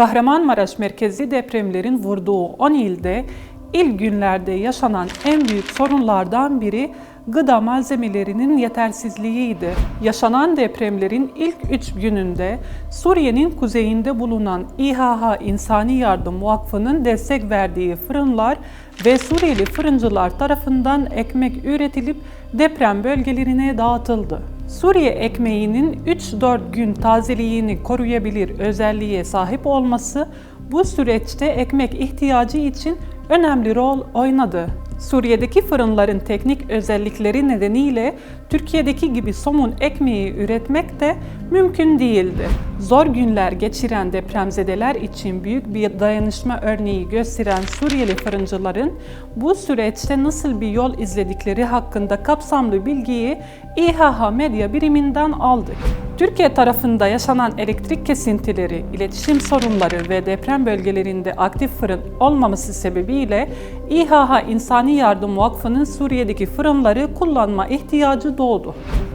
Kahramanmaraş merkezli depremlerin vurduğu 10 ilde ilk günlerde yaşanan en büyük sorunlardan biri gıda malzemelerinin yetersizliğiydi. Yaşanan depremlerin ilk 3 gününde Suriye'nin kuzeyinde bulunan İHH İnsani Yardım Vakfı'nın destek verdiği fırınlar ve Suriyeli fırıncılar tarafından ekmek üretilip deprem bölgelerine dağıtıldı. Suriye ekmeğinin 3-4 gün tazeliğini koruyabilir özelliğe sahip olması bu süreçte ekmek ihtiyacı için önemli rol oynadı. Suriye'deki fırınların teknik özellikleri nedeniyle Türkiye'deki gibi somun ekmeği üretmek de mümkün değildi. Zor günler geçiren depremzedeler için büyük bir dayanışma örneği gösteren Suriyeli fırıncıların bu süreçte nasıl bir yol izledikleri hakkında kapsamlı bilgiyi İHH Medya biriminden aldık. Türkiye tarafında yaşanan elektrik kesintileri, iletişim sorunları ve deprem bölgelerinde aktif fırın olmaması sebebiyle İHH İnsani Yardım Vakfı'nın Suriye'deki fırınları kullanma ihtiyacı doğdu.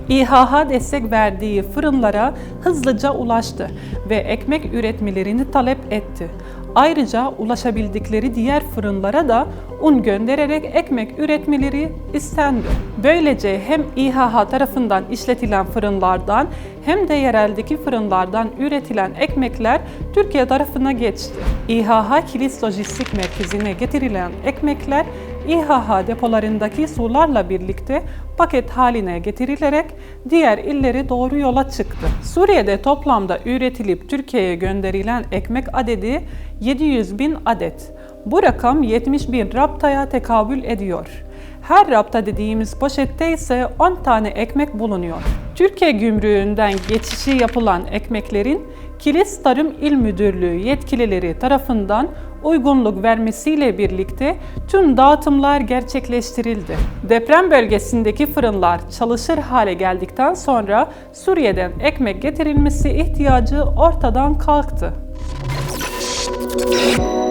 İHH destek verdiği fırınlara hızlıca ulaştı ve ekmek üretmelerini talep etti. Ayrıca ulaşabildikleri diğer fırınlara da un göndererek ekmek üretmeleri istendi. Böylece hem İHH tarafından işletilen fırınlardan hem de yereldeki fırınlardan üretilen ekmekler Türkiye tarafına geçti. İHH Kilis Lojistik Merkezi'ne getirilen ekmekler İHH depolarındaki sularla birlikte paket haline getirilerek diğer illere doğru yola çıktı. Suriye'de toplamda üretilip Türkiye'ye gönderilen ekmek adedi 700 bin adet. Bu rakam 70 bin raptaya tekabül ediyor. Her rapta dediğimiz poşette ise 10 tane ekmek bulunuyor. Türkiye gümrüğünden geçişi yapılan ekmeklerin Kilis Tarım İl Müdürlüğü yetkilileri tarafından uygunluk vermesiyle birlikte tüm dağıtımlar gerçekleştirildi. Deprem bölgesindeki fırınlar çalışır hale geldikten sonra Suriye'den ekmek getirilmesi ihtiyacı ortadan kalktı. you